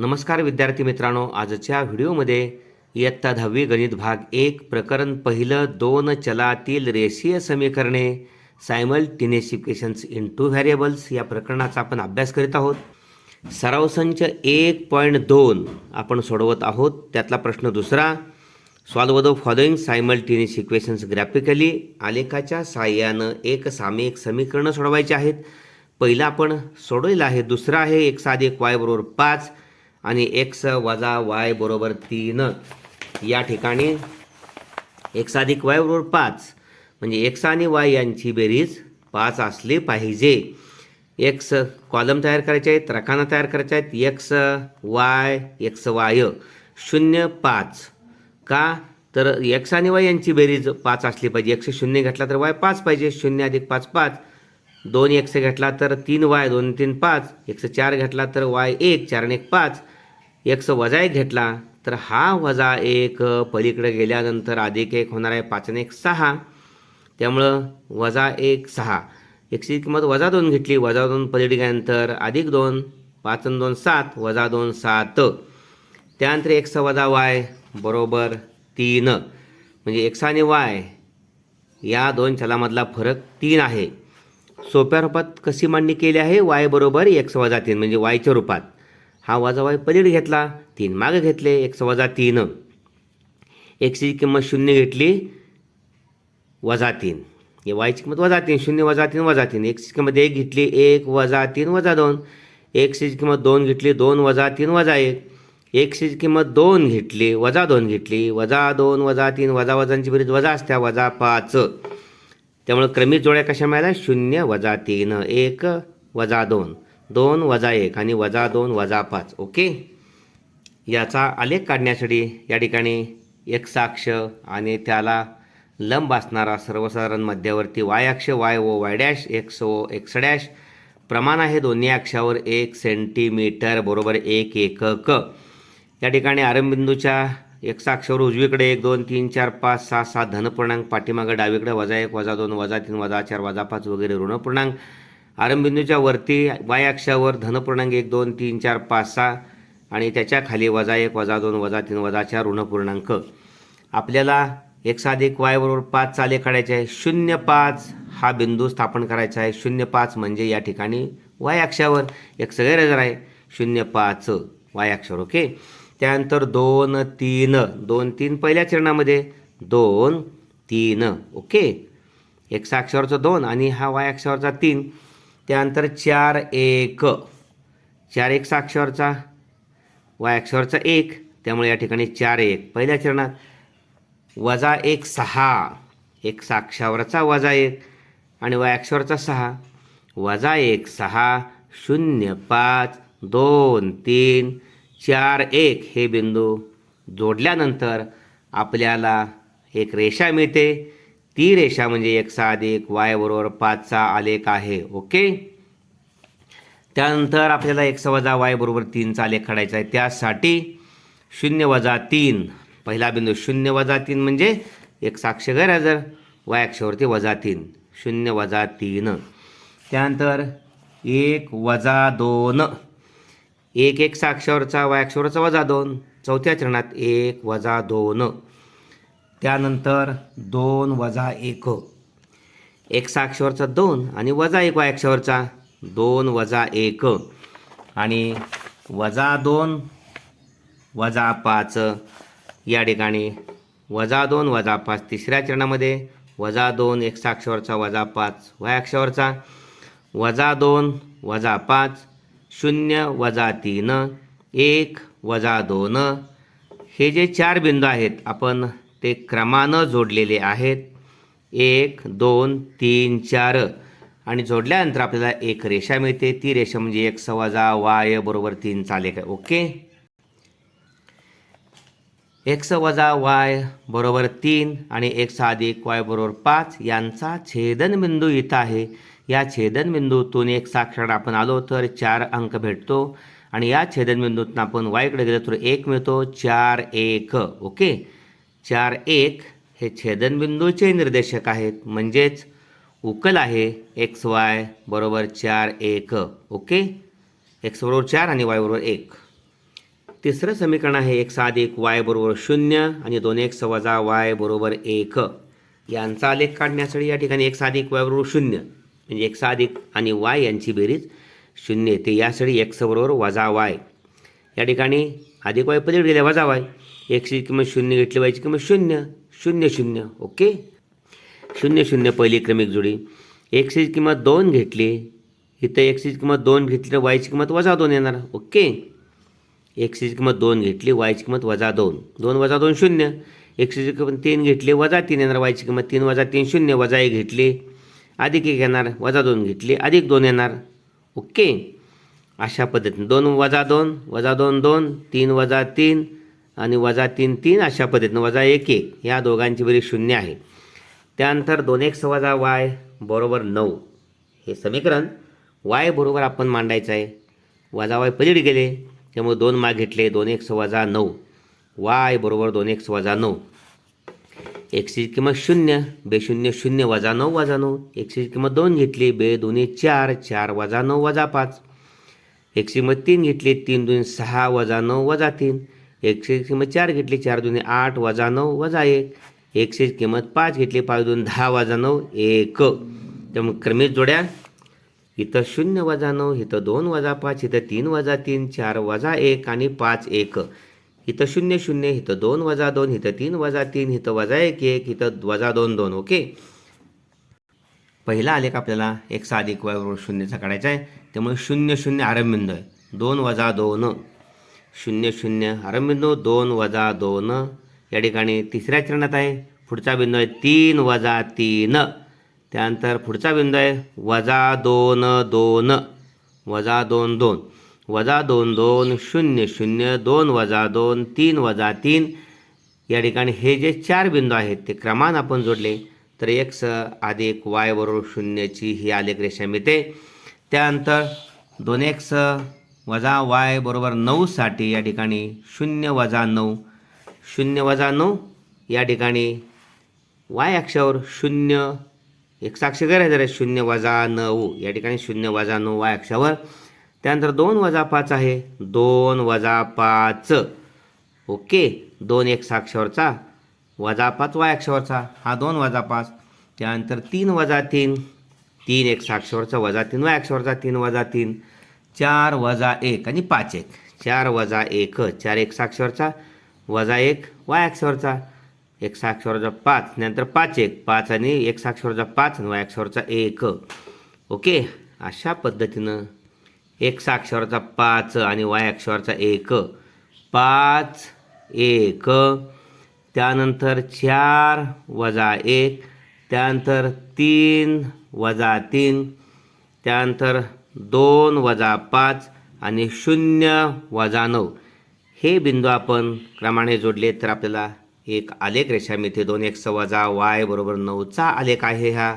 नमस्कार विद्यार्थी मित्रांनो आजच्या व्हिडिओमध्ये इयत्ता दहावी गणित भाग एक प्रकरण पहिलं दोन चलातील रेषीय समीकरणे इक्वेशन्स इन टू व्हॅरिएबल्स या प्रकरणाचा आपण अभ्यास करीत आहोत सरावसंच एक पॉईंट दोन आपण सोडवत आहोत त्यातला प्रश्न दुसरा सॉल्व द फॉलोइंग टिनेस इक्वेशन्स ग्रॅफिकली आलेखाच्या साह्यानं एक सामयिक समीकरणं सोडवायची आहेत पहिलं आपण सोडवलेलं आहे दुसरं आहे एक साध एक वाय बरोबर पाच आणि एक्स वजा वाय बरोबर तीन या ठिकाणी एक्स अधिक वाय बरोबर पाच म्हणजे एक्स आणि वाय यांची बेरीज पाच असली पाहिजे एक्स कॉलम तयार करायचे आहेत रखाना तयार करायचे आहेत एक्स वाय एक्स वाय शून्य पाच का तर एक्स आणि वाय यांची बेरीज पाच असली पाहिजे एकशे शून्य घेतला तर वाय पाच पाहिजे शून्य अधिक पाच पाच दोन एकशे घेतला तर तीन वाय दोन तीन पाच एकशे चार घेतला तर वाय एक चार आणि एक पाच एक्स वजा एक घेतला तर हा वजा एक पलीकडे गेल्यानंतर अधिक एक होणार आहे पाच एक सहा त्यामुळं वजा एक सहा एकची किंमत वजा दोन घेतली वजा दोन पलीकडे गेल्यानंतर अधिक दोन पाच दोन सात वजा दोन सात त्यानंतर एक वजा वाय बरोबर तीन म्हणजे एक्स आणि वाय या दोन चलामधला फरक तीन आहे सोप्या रूपात कशी मांडणी केली आहे वाय बरोबर एक्स वजा तीन म्हणजे वायच्या रूपात हा वजाबाई पलीड घेतला तीन मागे घेतले एक वजा तीन एकशेची किंमत शून्य घेतली वजा तीन हे वायची किंमत वजा तीन शून्य वजा तीन वजा तीन एकशेची किंमत एक घेतली एक वजा तीन वजा दोन एकशेची किंमत दोन घेतली दोन वजा तीन वजा एक एकशेची किंमत दोन घेतली वजा दोन घेतली वजा दोन वजा तीन वजा वजांची बेरीज वजा असत्या वजा पाच त्यामुळे क्रमिक जोड्या कशा मिळाल्या शून्य वजा तीन एक वजा दोन दोन वजा एक आणि वजा दोन वजा पाच ओके याचा आलेख काढण्यासाठी या ठिकाणी एक साक्ष आणि त्याला लंब असणारा सर्वसाधारण मध्यवर्ती वाय अक्ष वाय व Y dash X O X dash प्रमाण आहे दोन्ही अक्षावर एक सेंटीमीटर बरोबर एक एक क या ठिकाणी एक साक्षावर उजवीकडे एक दोन तीन चार पाच सहा सात धनपूर्णांक पाठीमागं डावीकडे वजा एक वजा दोन वजा तीन वजा चार वजा पाच वगैरे ऋणपूर्णांक आरंबिंदूच्या वरती वाय अक्षावर धनपूर्णांक एक दोन तीन चार पाच सहा आणि त्याच्या खाली वजा एक वजा दोन वजा तीन वजा चार ऋणपूर्णांक आपल्याला एक साध वाय बरोबर पाच चाले काढायचे आहे शून्य पाच हा बिंदू स्थापन करायचा आहे शून्य पाच म्हणजे या ठिकाणी वाय अक्षावर एक सगळेजर आहे शून्य पाच वाय अक्षर ओके त्यानंतर दोन तीन दोन तीन पहिल्या चरणामध्ये दोन तीन ओके एक्स अक्षराचा दोन आणि हा वाय अक्षराचा तीन त्यानंतर चार एक चार एक साक्षरचा अक्षरचा एक त्यामुळे या ठिकाणी चार एक पहिल्या चरणात वजा एक सहा एक साक्षावरचा वजा एक आणि वायाक्षरचा सहा वजा एक सहा शून्य पाच दोन तीन चार एक हे बिंदू जोडल्यानंतर आपल्याला एक रेषा मिळते ती रेषा म्हणजे एक अधिक वाय बरोबर पाचचा आलेख आहे ओके त्यानंतर आपल्याला एक वजा वाय बरोबर तीनचा आलेख काढायचा आहे त्यासाठी शून्य वजा तीन पहिला बिंदू शून्य वजा तीन म्हणजे एक साक्ष जर वाय अक्षावरती वजा तीन शून्य वजा तीन त्यानंतर एक वजा दोन एक एक साक्षावरचा वाय अक्षावरचा वजा दोन चौथ्या चरणात एक वजा दोन त्यानंतर दोन वजा एक अक्षावरचा दोन आणि वजा एक वायक्षवरचा दोन वजा एक आणि वजा दोन वजा पाच या ठिकाणी वजा दोन वजा पाच तिसऱ्या चरणामध्ये वजा दोन अक्षावरचा वजा पाच अक्षावरचा वजा दोन वजा पाच शून्य वजा तीन एक वजा दोन हे जे चार बिंदू आहेत आपण ते क्रमानं जोडलेले आहेत एक दोन तीन चार आणि जोडल्यानंतर आपल्याला एक रेषा मिळते ती रेषा म्हणजे एक सवाजा वाय बरोबर तीन चालेल काय ओके एक्स वजा वाय बरोबर तीन आणि सा अधिक वाय बरोबर पाच यांचा छेदनबिंदू इथं आहे या छेदनबिंदूतून एक साक्षर आपण आलो तर चार अंक भेटतो आणि या छेदनबिंदूतून आपण वायकडे गेलो तर एक मिळतो चार एक ओके चार एक हे छेदनबिंदूचे निर्देशक आहेत म्हणजेच उकल आहे एक्स वाय बरोबर चार एक ओके एक्स बरोबर चार आणि वाय बरोबर एक तिसरं समीकरण आहे एक्स अधिक वाय बरोबर शून्य आणि दोन एक्स वजा वाय बरोबर एक यांचा आलेख काढण्यासाठी या ठिकाणी एक्स अधिक वाय बरोबर शून्य म्हणजे एक्स अधिक आणि वाय यांची बेरीज शून्य येते यासाठी एक्स बरोबर वजा वाय या ठिकाणी अधिक वाय पदे गेल्या वजा वाय एकशेची किंमत शून्य घेतली पाहिजे किंमत शून्य शून्य शून्य ओके शून्य शून्य पहिली क्रमिक जोडी एकशेची किंमत दोन घेतली इथं एकशेची किंमत दोन घेतली तर वायची किंमत वजा दोन येणार ओके एकशेची किंमत दोन घेतली वायची किंमत वजा दोन दोन वजा दोन शून्य एकशेची किंमत तीन घेतली वजा तीन येणार वायची किंमत तीन वजा तीन शून्य वजा एक घेतली अधिक एक येणार वजा दोन घेतली अधिक दोन येणार ओके अशा पद्धतीने दोन वजा दोन वजा दोन दोन तीन वजा तीन आणि वजा तीन तीन अशा पद्धतीनं वजा एक एक ह्या दोघांची बरी शून्य आहे त्यानंतर दोन एक वजा वाय बरोबर नऊ हे समीकरण वाय बरोबर आपण मांडायचं आहे वजा वाय पलीड गेले त्यामुळे दोन माग घेतले दोन एक वजा नऊ वाय बरोबर दोन एक वजा नऊ एकशे किंमत शून्य बे शून्य शून्य वजा नऊ वजा नऊ एकशेची किंमत दोन घेतली बे दोन्ही चार चार वजा नऊ वजा पाच एकशे किंमत तीन घेतली तीन दोन सहा वजा नऊ वजा तीन एकशे किंमत चार घेतली चार दोन्ही आठ वजा नऊ वजा एक एकशे किंमत पाच घेतली पाच दोन दहा वजा नऊ एक त्यामुळे क्रमेश जोड्या इथं शून्य वजा नऊ इथं दोन वजा पाच इथं तीन वजा तीन चार वजा एक आणि पाच एक इथं शून्य शून्य इथं दोन वजा दोन इथं तीन वजा तीन इथं वजा एक एक इथं वजा दोन दोन ओके पहिला आलेख आपल्याला एक साधिक वाय शून्यचा काढायचा आहे त्यामुळे शून्य शून्य आरंबिंद आहे दोन वजा दोन शून्य शून्य हरमबिंदू दोन वजा दोन या ठिकाणी तिसऱ्या चरणात आहे पुढचा बिंदू आहे तीन वजा तीन त्यानंतर पुढचा बिंदू आहे वजा दोन दोन वजा दोन दोन वजा दोन दोन शून्य शून्य दोन वजा दोन तीन वजा तीन या ठिकाणी हे जे चार बिंदू आहेत ते क्रमान आपण जोडले तर एक्स अधिक वाय बरोबर शून्यची ही आलेख रेषा मिळते त्यानंतर दोन एक्स वजा वाय बरोबर नऊसाठी या ठिकाणी शून्य वजा नऊ शून्य वजा नऊ या ठिकाणी वाय अक्षावर शून्य एक साक्ष करायचं आहे शून्य वजा नऊ या ठिकाणी शून्य वजा नऊ वाय अक्षावर त्यानंतर दोन वजा पाच आहे दोन वजा पाच ओके दोन एक साक्षावरचा वजा पाच वाय अक्षावरचा हा दोन वजा पाच त्यानंतर तीन वजा तीन तीन एक साक्षावरचा वजा तीन वाय अक्षावरचा तीन वजा तीन चार वजा एक आणि पाच एक चार वजा एक चार एक साक्षरचा वजा एक वाय अक्षरचा एक साक्षरचा पाच नंतर पाच एक पाच आणि एक साक्षरचा पाच आणि वाय अक्षरचा एक ओके अशा पद्धतीनं एक साक्षरचा पाच आणि वाय अक्षरचा एक पाच एक त्यानंतर चार वजा एक त्यानंतर तीन वजा तीन त्यानंतर दोन वजा पाच आणि शून्य वजा नऊ हे बिंदू आपण क्रमाने जोडले तर आपल्याला एक आलेख रेषा मिळते दोन एक वजा वाय बरोबर नऊचा आलेख आहे ह्या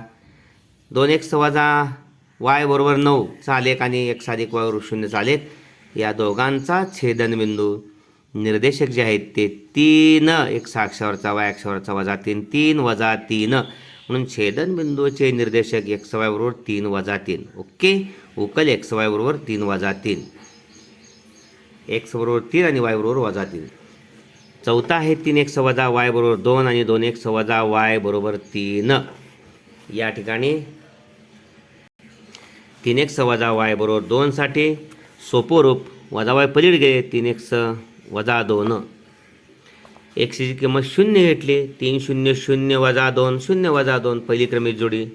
दोन एक वजा वाय बरोबर नऊचा आलेख आणि एक साधिक वाय शून्यचा आलेख या दोघांचा छेदनबिंदू निर्देशक जे आहेत ते तीन एक साक्षावरचा वाय अक्षावरचा वजा तीन तीन वजा तीन म्हणून छेदन बिंदूचे निर्देशक एक्स वाय बरोबर तीन वजा तीन ओके उकल एक्स वाय बरोबर तीन वजा तीन एक्स बरोबर तीन आणि वाय बरोबर वजा तीन चौथा आहे तीन एक्स वजा वाय बरोबर दोन आणि दोन एक्स वजा वाय बरोबर तीन या ठिकाणी तीन एक्स वजा वाय बरोबर दोनसाठी सोपं रूप वजा वाय पलीड गेले तीन एक्स वजा दोन एकशेची किंमत शून्य घेतली तीन शून्य शून्य वजा दोन शून्य वजा दोन पहिली क्रमिक जोडी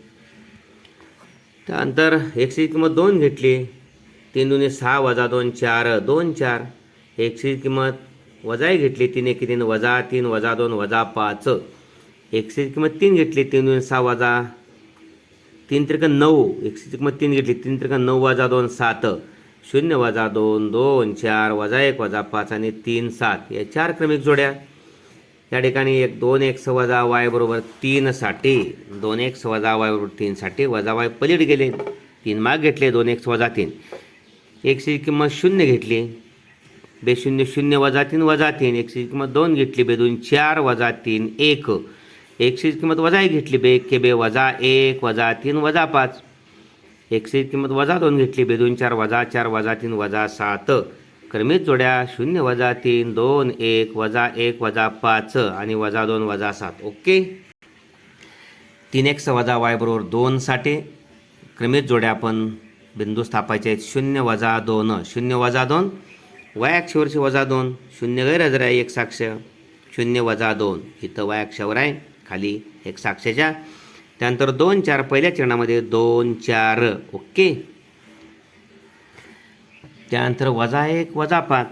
त्यानंतर एकशेची किंमत दोन घेतली तीन दुने सहा वजा दोन चार दोन चार एकशेची किंमत वजाही घेतली तीन एक तीन वजा तीन वजा दोन वजा पाच एकशेची किंमत तीन घेतली तीन दुने सहा वजा तीन त्रिक नऊ एकशेची किंमत तीन घेतली तीन त्रिक नऊ वजा दोन सात शून्य वजा दोन दोन चार वजा एक वजा पाच आणि तीन सात या चार क्रमिक जोड्या या ठिकाणी एक दोन एक्स वजा वाय बरोबर तीन साठी दोन एक्स वजा वाय बरोबर तीनसाठी वजा वाय पलीड गेले तीन माग घेतले दोन एक्स वजा तीन एक्सची किंमत शून्य घेतली बेशून्य शून्य वजा तीन वजा तीन एकशे किंमत दोन घेतली बे चार वजा तीन एक एकशेची किंमत वजा एक घेतली बे के बे वजा एक वजा तीन वजा पाच एकशे किंमत वजा दोन घेतली बे चार वजा चार वजा तीन वजा सात क्रमित जोड्या शून्य वजा तीन दोन एक वजा एक वजा पाच आणि वजा दोन वजा सात ओके तीन एक्स वजा वाय बरोबर दोनसाठी क्रमित जोड्या आपण बिंदू स्थापायचे आहेत शून्य वजा दोन शून्य वजा दोन वाय वजा दोन शून्य गैरहजर आहे एक साक्ष शून्य वजा दोन इथं वाय अक्षावर आहे खाली एक साक्षाच्या त्यानंतर दोन चार पहिल्या चरणामध्ये दोन चार ओके त्यानंतर वजा एक वजा पाच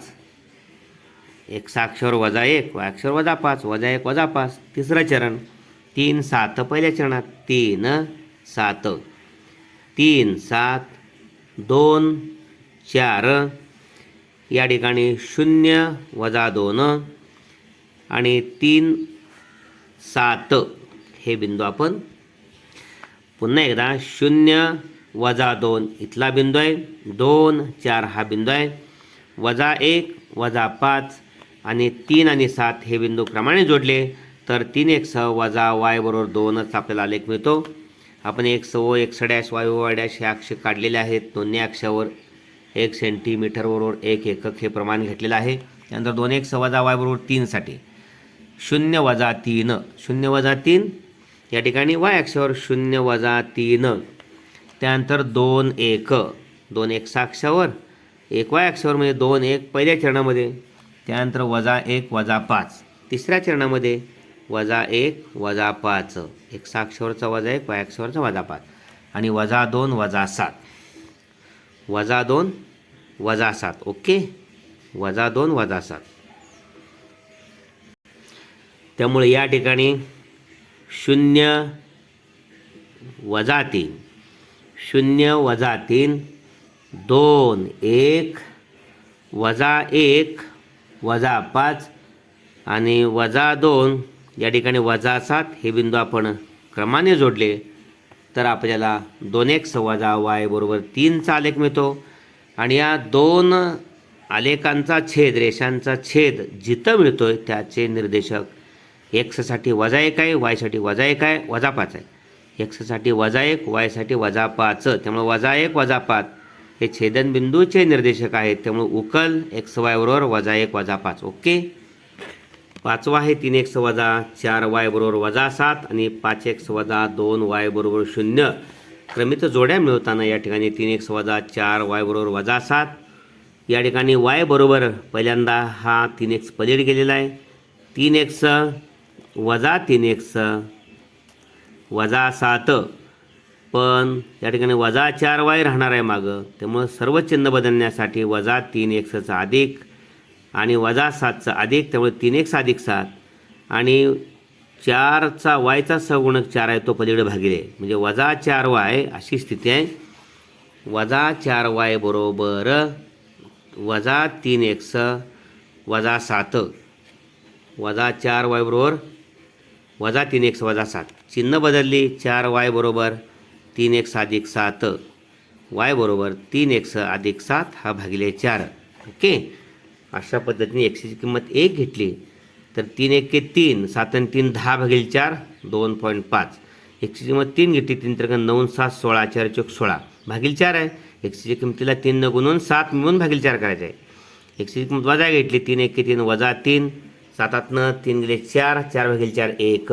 एक साक्षर वजा एक वाक्षर वजा पाच वजा एक वजा पाच तिसरं चरण तीन सात पहिल्या चरणात तीन सात तीन सात दोन चार या ठिकाणी शून्य वजा दोन आणि तीन सात हे बिंदू आपण पुन्हा एकदा शून्य वजा दोन इथला बिंदू आहे दोन चार हा बिंदू आहे वजा एक वजा पाच आणि तीन आणि सात हे बिंदू क्रमाने जोडले तर तीन एक स वजा वाय बरोबर दोनच आपल्याला आलेख मिळतो आपण एक सव एक डॅश वाय वाय डॅश हे अक्ष काढलेले आहेत दोन्ही अक्षावर एक सेंटीमीटरबरोबर एक एकक हे प्रमाण घेतलेलं आहे त्यानंतर दोन एक स वजा वाय बरोबर तीनसाठी शून्य वजा तीन शून्य वजा तीन या ठिकाणी वाय अक्षावर शून्य वजा तीन त्यानंतर दोन एक दोन एक साक्षावर एक वाय अक्षावर म्हणजे दोन एक पहिल्या चरणामध्ये त्यानंतर वजा एक वजा पाच तिसऱ्या चरणामध्ये वजा एक वजा पाच एक साक्षावरचा वजा एक वाय अक्षावरचा वजा पाच आणि वजा दोन वजा सात वजा दोन वजा सात ओके वजा दोन वजा सात त्यामुळे या ठिकाणी शून्य वजा तीन शून्य वजा तीन दोन एक वजा एक वजा पाच आणि वजा दोन या ठिकाणी वजा सात हे बिंदू आपण क्रमाने जोडले तर आपल्याला दोन एक वजा वाय बरोबर तीनचा आलेख मिळतो आणि या दोन आलेखांचा छेद रेषांचा छेद जिथं मिळतो आहे त्याचे निर्देशक एक्ससाठी वजा एक आहे वायसाठी वजा एक आहे वजा पाच आहे एक्ससाठी वजा एक वायसाठी वजा पाच त्यामुळे वजा एक वजा पाच हे छेदनबिंदूचे निर्देशक आहेत त्यामुळे उकल एक्स वायबरोबर वजा एक वजा पाच ओके पाचवा आहे तीन एक्स वजा चार वाय बरोबर वजा सात आणि पाच एक्स वजा दोन वाय बरोबर शून्य क्रमित जोड्या मिळवताना या ठिकाणी तीन एक्स वजा चार वाय बरोबर वजा सात या ठिकाणी वाय बरोबर पहिल्यांदा हा तीन एक्स पलीड गेलेला आहे तीन एक्स वजा तीन एक्स वजा सात पण या ठिकाणी वजा चार वाय राहणार आहे मागं त्यामुळं सर्व चिन्ह बदलण्यासाठी वजा तीन एक्सचा अधिक आणि वजा सातचा अधिक त्यामुळे तीन एक्स अधिक सात आणि चारचा वायचा सगुणक चार आहे तो पलीकडे भागिले म्हणजे वजा चार वाय अशी स्थिती आहे वजा चार वाय बरोबर वजा तीन एक्स वजा सात वजा चार वाय बरोबर वजा तीन एक्स वजा सात चिन्ह बदलली चार वाय बरोबर तीन एक्स अधिक सात वाय बरोबर तीन एक्स अधिक सात हा भागिले चार ओके अशा पद्धतीने एक्सची किंमत एक घेतली तर तीन एक के तीन सात आणि तीन दहा भागिल चार दोन पॉईंट पाच एकशेची किंमत तीन घेतली तीन तर नऊ सात सोळा चार चौक सोळा भागिल चार आहे एकशेच्या किमतीला तीन न गुणून सात मिळून भागील चार करायचं आहे एक्सीची किंमत वजा घेतली तीन एक के तीन वजा तीन सातातनं तीन गेले चार चार भागील चार एक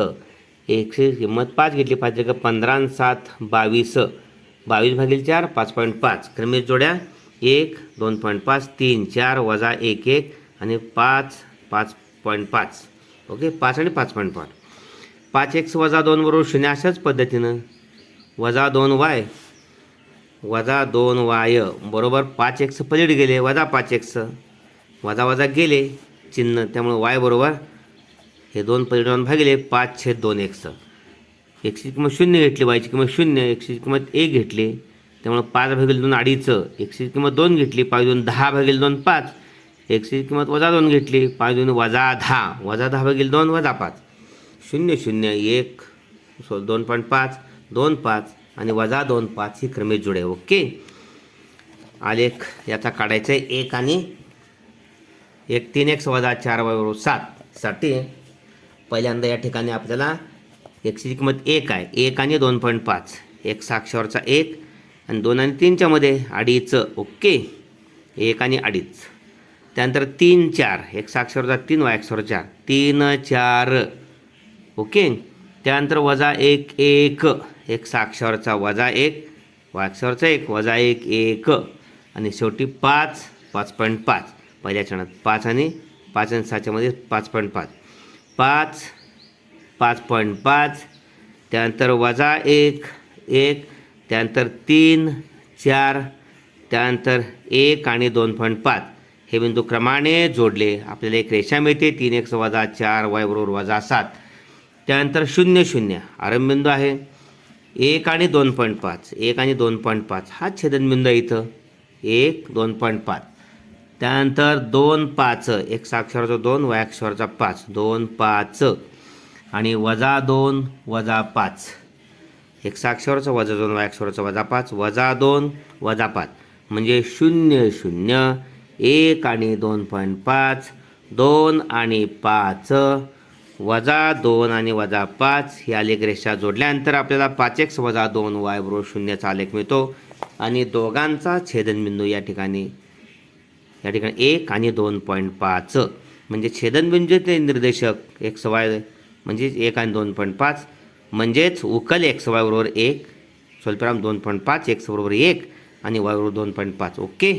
एकशे किंमत पाच घेतली पाहिजे का पंधरा सात बावीस बावीस भागील चार पाच पॉईंट पाच क्रमेश जोड्या एक दोन पॉईंट पाच तीन चार वजा एक एक आणि पाच पाच पॉईंट पाच ओके पाच आणि पाच पॉईंट पाच पाच एक्स वजा दोन बरोबर शून्य अशाच पद्धतीनं वजा दोन वाय वजा दोन वाय बरोबर पाच एक्स पलीड गेले वजा पाच एक्स वजा वजा गेले चिन्ह त्यामुळे वाय बरोबर हे दोन परिणाम भागिले पाच छेद दोन एक्स एकशे किंमत शून्य घेतली वायची किंमत शून्य एकशे किंमत एक घेतली त्यामुळं पाच भागील दोन अडीचं एकशे किंमत दोन घेतली पाच दोन दहा भागील दोन पाच एकशे किंमत वजा दोन घेतली पाच दोन वजा दहा वजा दहा भागील दोन वजा पाच शून्य शून्य एक सो दोन पॉईंट पाच दोन पाच आणि वजा दोन पाच ही क्रमेश जुळे ओके आलेख याचा काढायचा आहे एक आणि एक तीन एक वजा चार व सात साठी पहिल्यांदा या ठिकाणी आपल्याला एकशेची किंमत एक आहे एक आणि दोन पॉईंट पाच एक साक्षरचा एक आणि दोन आणि तीनच्यामध्ये अडीच ओके एक आणि अडीच त्यानंतर तीन चार एक साक्षरचा तीन वा एकसर चार तीन चार ओके त्यानंतर वजा एक एक एक साक्षरचा वजा एक वाक्षरचा एक वजा एक एक आणि शेवटी पाच पाच पॉईंट पाच पहिल्या क्षणात पाच आणि पाच आणि सहाच्यामध्ये पाच पॉईंट पाच पाच पाच पॉईंट पाच त्यानंतर वजा एक एक त्यानंतर तीन चार त्यानंतर एक आणि दोन पॉईंट पाच हे बिंदू क्रमाने जोडले आपल्याला एक रेषा मिळते तीन एक वजा चार वाय बरोबर वजा सात त्यानंतर शून्य शून्य आरंभबिंदू आहे एक आणि दोन पॉईंट पाच एक आणि दोन पॉईंट पाच हा छेदनबिंदू आहे इथं एक दोन पॉईंट पाच त्यानंतर दोन पाच एक साक्षरचं दोन अक्षरचा पाच दोन पाच आणि वजा दोन वजा पाच एक साक्षरचं वजा दोन वयाक्षराचा वजा पाच वजा दोन वजा पाच म्हणजे शून्य शून्य एक आणि दोन पॉईंट पाच दोन आणि पाच वजा दोन आणि वजा पाच ही आलेख रेषा जोडल्यानंतर आपल्याला पाच एक्स वजा दोन वाय बरोबर शून्यचा आलेख मिळतो आणि दोघांचा छेदनबिंदू या ठिकाणी या ठिकाणी एक आणि दोन पॉईंट पाच म्हणजे ते निर्देशक एक्स वाय म्हणजेच एक आणि दोन पॉईंट पाच म्हणजेच उकल एक्स वाय बरोबर एक स्वल्पराम दोन पॉईंट पाच एक्स बरोबर एक आणि वाय बरोबर दोन पॉईंट पाच ओके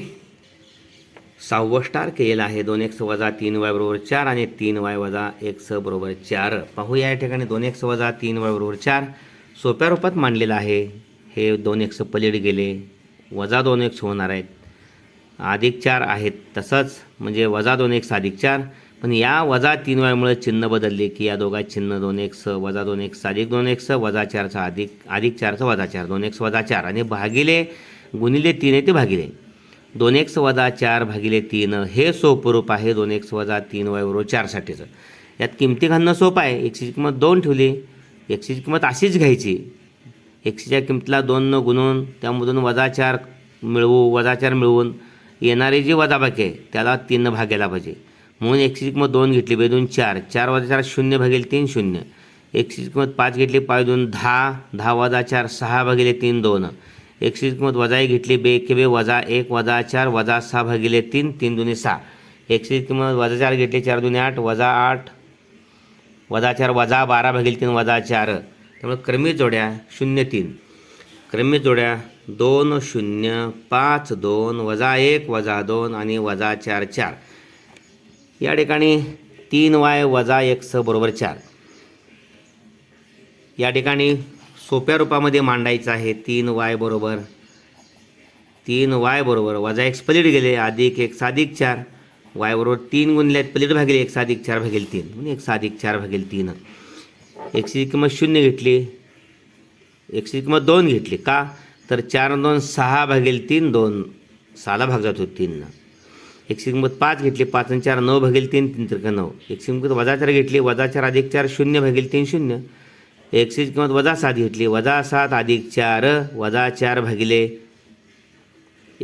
सहावं स्टार केलेला आहे दोन एक्स वजा तीन वाय बरोबर चार आणि तीन वाय वजा एक्स बरोबर चार पाहूया या ठिकाणी दोन एक्स वजा तीन वाय बरोबर चार सोप्या रूपात मांडलेलं आहे हे दोन एक्स पलीड गेले वजा दोन एक्स होणार आहेत अधिक चार आहेत तसंच म्हणजे वजा दोन एक्स अधिक चार पण या वजा तीन वयामुळे चिन्ह बदलले की या दोघा चिन्ह दोन एक्स वजा दोन एक्स अधिक दोन एक्स वजा चारचा अधिक अधिक चारचा वजा चार दोन एक्स वजा चार आणि भागिले गुणिले तीन आहे ते भागिले दोन एक्स वजा चार भागिले तीन हे सोपरूप आहे दोन एक्स वजा तीन बरोबर चारसाठीचं यात किमती घालणं सोपं आहे एकशेची किंमत दोन ठेवली एकशेची किंमत अशीच घ्यायची एकशेच्या किमतीला दोन न गुणून त्यामधून वजा चार मिळवू वजा चार मिळवून येणारी जी वजाबाकी आहे त्याला तीन भाग घ्यायला पाहिजे म्हणून एकशे किंमत दोन घेतली पाहिजे दोन चार चार वजा चार शून्य भागेल तीन शून्य एकशे किंमत पाच घेतली पाच दोन दहा दहा वजा चार सहा भागिले तीन दोन एकशे किंमत वजाही घेतली बे के बे वजा एक वजा चार वजा सहा भागिले तीन तीन दुने सहा एकशे किंमत वजा चार घेतली चार जुने आठ वजा आठ वजा चार वजा बारा भागिले तीन वजा चार त्यामुळे क्रमिक जोड्या शून्य तीन क्रमिक जोड्या दोन शून्य पाच दोन वजा एक वजा दोन आणि वजा चार चार या ठिकाणी तीन वाय वजा एक स बरोबर चार या ठिकाणी सोप्या रूपामध्ये मांडायचं आहे तीन वाय बरोबर तीन वाय बरोबर वजा एक्स पलीट गेले अधिक एक साधिक चार वाय बरोबर तीन गुणले पलीट भागेल एक साधिक चार भागेल तीन म्हणजे एक साधिक चार भागेल तीन एकशे किंमत शून्य घेतली एकशे किंमत दोन घेतली का तर चार दोन सहा भागेल तीन दोन साला भाग जातो तीननं एकशे किंमत पाच घेतली पाच आणि चार नऊ भागेल तीन तीन त्रिक नऊ एकशे किंमत वजा चार घेतली वजा चार अधिक चार शून्य भागेल तीन शून्य एकशे किंमत वजा सात घेतली वजा सात अधिक चार वजा चार भागिले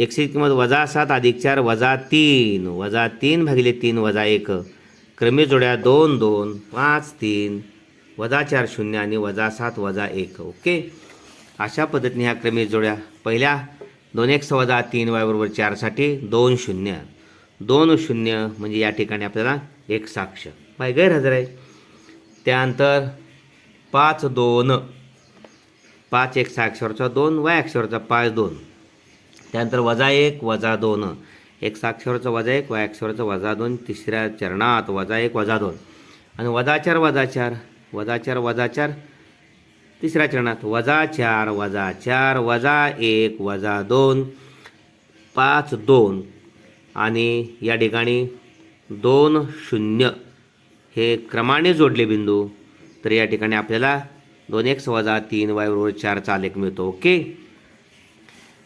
एकशे किंमत वजा सात अधिक चार वजा तीन वजा तीन भागिले तीन वजा एक क्रमे जोड्या दोन दोन पाच तीन वजा चार शून्य आणि वजा सात वजा एक ओके अशा पद्धतीने ह्या क्रमेश जोड्या पहिल्या दोन एक सवादा तीन वयाबरोबर चारसाठी दोन शून्य दोन शून्य म्हणजे या ठिकाणी आपल्याला एक साक्ष बाय गैरहजर आहे त्यानंतर पाच दोन पाच एक साक्षरचा दोन वाय अक्षरचा पाच दोन त्यानंतर वजा एक वजा दोन एक साक्षरचं वजा एक वाय अक्षरचा वजा दोन तिसऱ्या चरणात वजा एक वजा दोन आणि वजा चार वजा चार वजा चार वजा चार तिसऱ्या चरणात वजा चार वजा चार वजा एक वजा दोन पाच दोन आणि या ठिकाणी दोन शून्य हे क्रमाने जोडले बिंदू तर या ठिकाणी आपल्याला दोन एक्स वजा तीन वाय बरोबर चारचा आलेख मिळतो ओके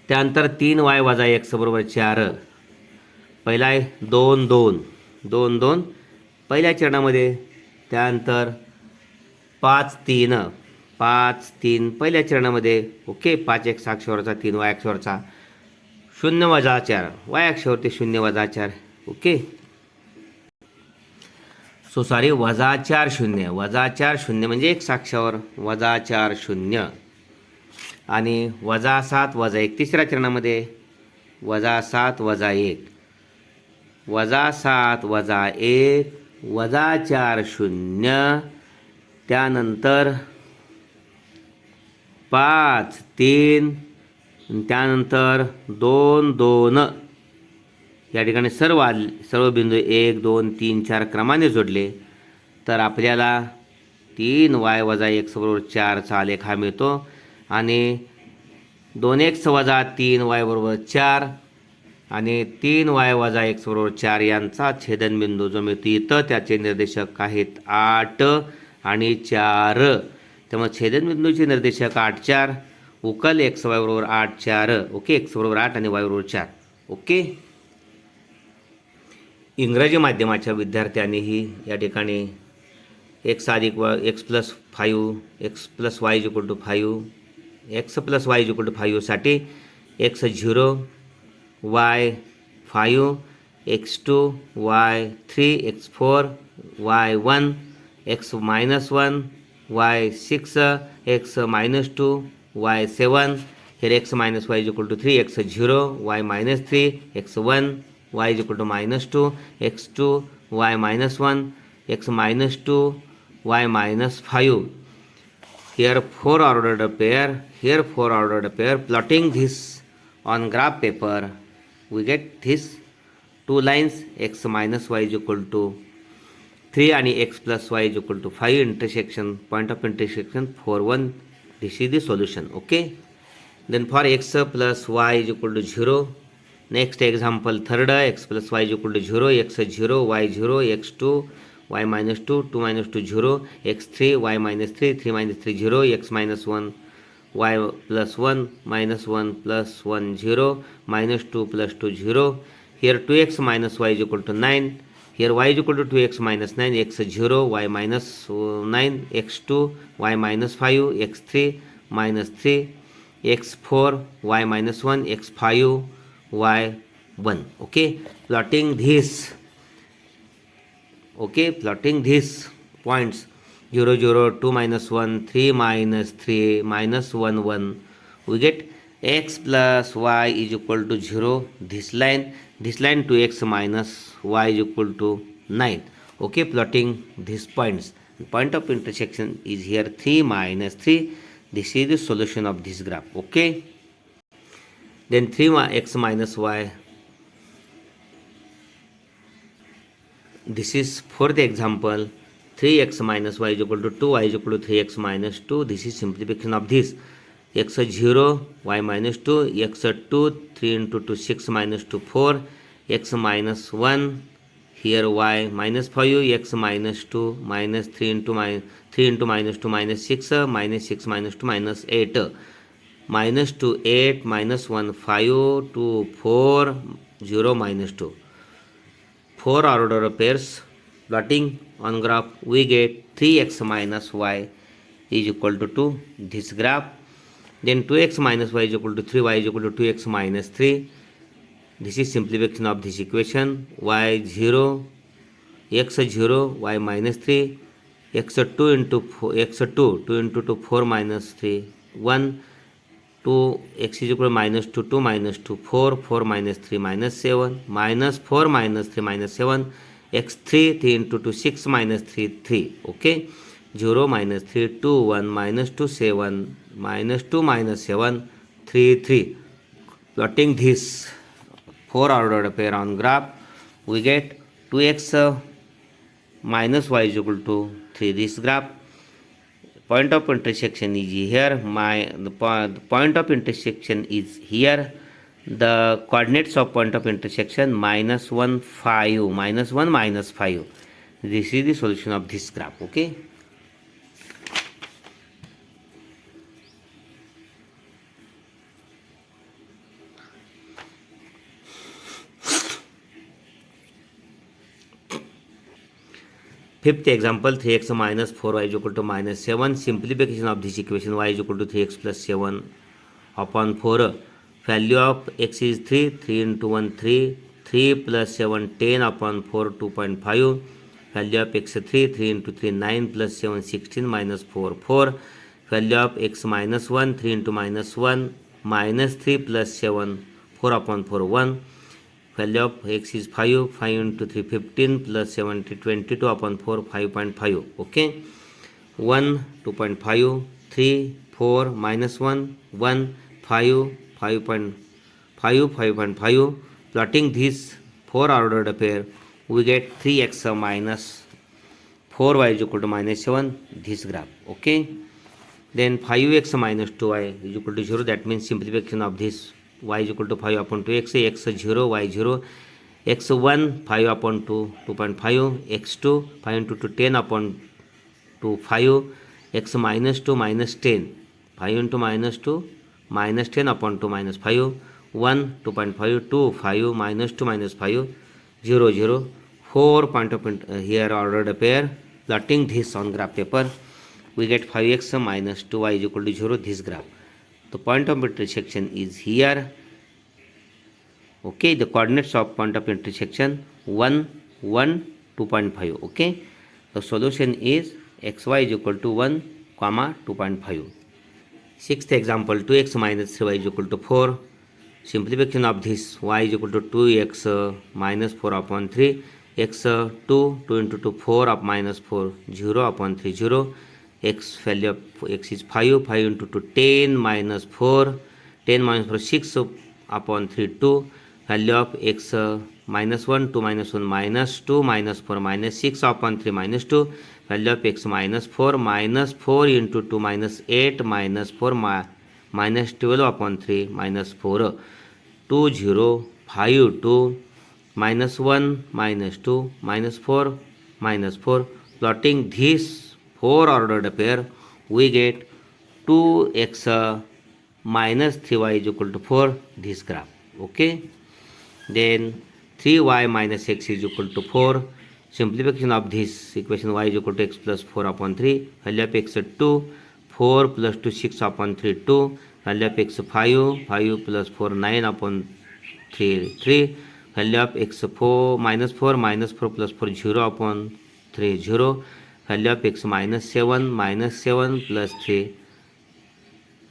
त्यानंतर तीन वाय वजा एक्स बरोबर चार पहिला आहे दोन दोन दोन दोन पहिल्या चरणामध्ये त्यानंतर पाच तीन पाच तीन पहिल्या चरणामध्ये ओके पाच एक साक्षरचा तीन वायाक्षराचा शून्य वजा चार वायाक्षर ते शून्य वजा चार ओके सो सॉरी वजा चार शून्य वजा चार शून्य म्हणजे एक साक्षावर वजा चार शून्य आणि वजा सात वजा एक तिसऱ्या चरणामध्ये वजा सात वजा एक वजा सात वजा एक वजा चार शून्य त्यानंतर पाच तीन त्यानंतर दोन दोन या ठिकाणी सर्व आले सर्व बिंदू एक दोन तीन चार क्रमाने जोडले तर आपल्याला तीन वाय वजा एक बरोबर चारचा आलेख हा मिळतो आणि दोन एक्स वजा तीन वाय बरोबर चार आणि तीन वाय वजा एक्स बरोबर चार यांचा छेदनबिंदू जो मिळतो इथं त्याचे निर्देशक आहेत आठ आणि चार त्यामुळे छेदनबिंदूचे निर्देशक आठ चार उकल एक्स वाय बरोबर आठ चार ओके एक्स बरोबर आठ आणि वाय बरोबर चार ओके इंग्रजी माध्यमाच्या विद्यार्थ्यांनीही या ठिकाणी एक्स अधिक वा X plus five X plus Y equal to five X plus Y equal to फायूसाठी X zero Y five X two Y three X four Y one X minus one y6 x minus 2 y7 here x minus y is equal to 3 x 0 y minus 3 x 1 y is equal to minus 2 x 2 y minus 1 x minus 2 y minus 5 here four ordered pair here four ordered pair plotting this on graph paper we get this two lines x minus y is equal to 3 आणि x plus y is equal to 5 intersection, point of intersection 4, 1. This is the solution. Okay. Then for x plus y is equal to 0. Next example, third, x plus y is equal to 0, x is 0, y is 0, x 2, y minus 2, 2 minus 2, 0, x 3, y minus 3, 3 minus 3, 0, x minus 1, y plus 1, minus 1 plus 1, 0, minus 2 plus 2, 0. Here 2x minus y is equal to 9. here y is equal to 2x minus 9 x 0 y minus 9 x 2 y minus 5 x 3 minus 3 x 4 y minus 1 x 5 y 1 okay plotting this okay plotting these points 0 0 2 minus 1 3 minus 3 minus 1 1 we get x plus y is equal to 0 this line this line 2x minus y is equal to 9 okay plotting these points point of intersection is here 3 minus 3 this is the solution of this graph okay then 3x minus y this is for the example 3x minus y is equal to 2y is equal to 3x minus 2 this is simplification of this x 0 y minus 2 x 2 3 into 2 6 minus 2 4 x minus 1 here y minus 5 x minus 2 minus 3 into minus 3 into minus 2 minus 6 minus 6 minus 2 minus 8 minus 2 8 minus 1 5 2 4 0 minus 2 4 order pairs plotting on graph we get 3x minus y is equal to 2 this graph then 2x minus y is equal to 3y is equal to 2x minus 3 this is simplification of this equation y 0 x 0 y minus 3 x 2 into 4 x 2 2 into 2 4 minus 3 1 2 x is equal to minus 2 2 minus 2 4 4 minus 3 minus 7 minus 4 minus 3 minus 7 x 3 3 into 2 6 minus 3 3 okay 0 minus 3 2 1 minus 2 7 minus 2 minus 7 3 3 plotting this 4 ordered pair on graph we get 2x minus y is equal to 3 this graph point of intersection is here my the, the point of intersection is here the coordinates of point of intersection minus 1 5 minus 1 minus 5 this is the solution of this graph okay Fifth example, 3x minus 4y is equal to minus 7. Simplification of this equation, y is equal to 3x plus 7 upon 4. Value of x is 3, 3 into 1, 3. 3 plus 7, 10 upon 4, 2.5. Value of x 3, 3 into 3, 9 plus 7, 16 minus 4, 4. Value of x minus 1, 3 into minus 1, minus 3 plus 7, 4 upon 4, 1. Value of x is 5, 5 into 3, 15 plus 70, 22 upon 4, 5.5. Okay. 1, 2.5, 3, 4, minus 1, 1, 5, 5.5, 5.5. Plotting these 4 ordered pair, we get 3x minus 4y is equal to minus 7, this graph. Okay. Then 5x minus 2y is equal to 0. That means simplification of this Y equal to five upon two X X zero Y zero X one five upon two two point five X two five into two ten upon two five X minus two minus ten five into minus two minus ten upon two minus five one two point five two five minus two minus five zero zero four point of here ordered order pair plotting this on graph paper we get five X minus two Y is equal to zero this graph the point of intersection is here okay the coordinates of point of intersection 1 1 2.5 okay the solution is xy is equal to 1 comma 2.5 sixth example 2x minus 3y is equal to 4 simplification of this y is equal to 2x minus 4 upon 3 x 2 2 into 2 4 up minus 4 0 upon 3 0 X value of X is five five into two ten minus four ten minus four six upon three two value of X minus one two minus one minus two minus four minus six upon three minus two value of X minus four minus four into two minus eight minus four मा minus twelve upon three minus four two zero five two minus one minus two minus four minus four plotting this 4 ordered pair, we get 2x minus 3y is equal to 4, this graph. Okay, then 3y minus x is equal to 4. Simplification of this equation, y is equal to x plus 4 upon 3. Value of x 2, 4 plus 2 6 upon 3 2. Value of x 5, 5 plus 4 9 upon 3 3. Value of x 4 minus 4 plus 4 0 upon 3 0 value of x, minus 7 plus 3,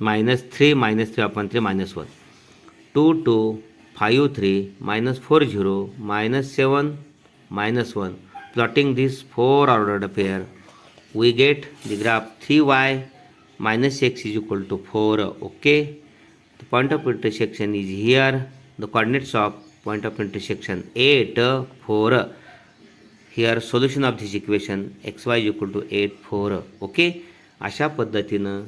minus 3 upon 3, minus 1. 2, 5, 3, minus 4, 0, minus 7, minus 1. Plotting this 4 ordered pair, we get the graph 3y minus x is equal to 4. Okay, the point of intersection is here. The coordinates of point of intersection 8, 4. Here solution of this equation X Y equal to eight four okay अशा पद्धतीनं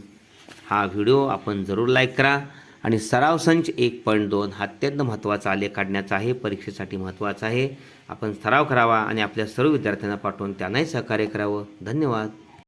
हा video आपण जरूर like करा आणि सराव संच एक पॉईंट दोन हा अत्यंत महत्त्वाचा आले काढण्याचा आहे परीक्षेसाठी महत्त्वाचा आहे आपण सराव करावा आणि आपल्या सर्व विद्यार्थ्यांना पाठवून त्यांनाही सहकार्य करावं धन्यवाद